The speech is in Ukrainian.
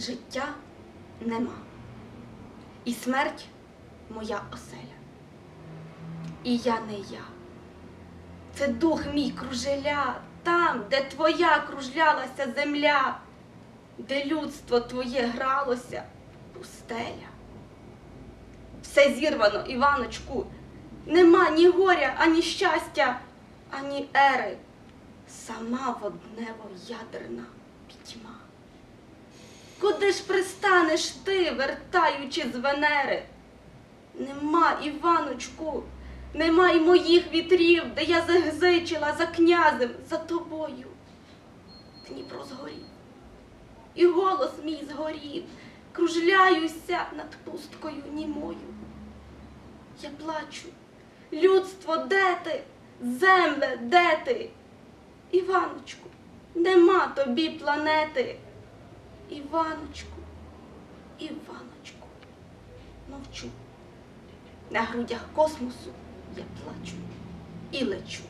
життя нема. І смерть моя оселя. І я не я. Це дух мій кружеля, там, де твоя кружлялася земля, де людство твоє гралося, пустеля. Все зірвано, Іваночку, нема ні горя, ані щастя, ані ери, сама воднево ядерна пітьма. Куди ж пристанеш ти, вертаючи з Венери? Нема, Іваночку, нема й моїх вітрів, де я загзичила за князем, за тобою. Дніпро згорів, і голос мій згорів, кружляюся над пусткою німою. Я плачу, людство, де ти? Земле, де ти? Іваночку, нема тобі планети. Іваночку, Іваночку, мовчу. На грудях космосу я плачу і лечу.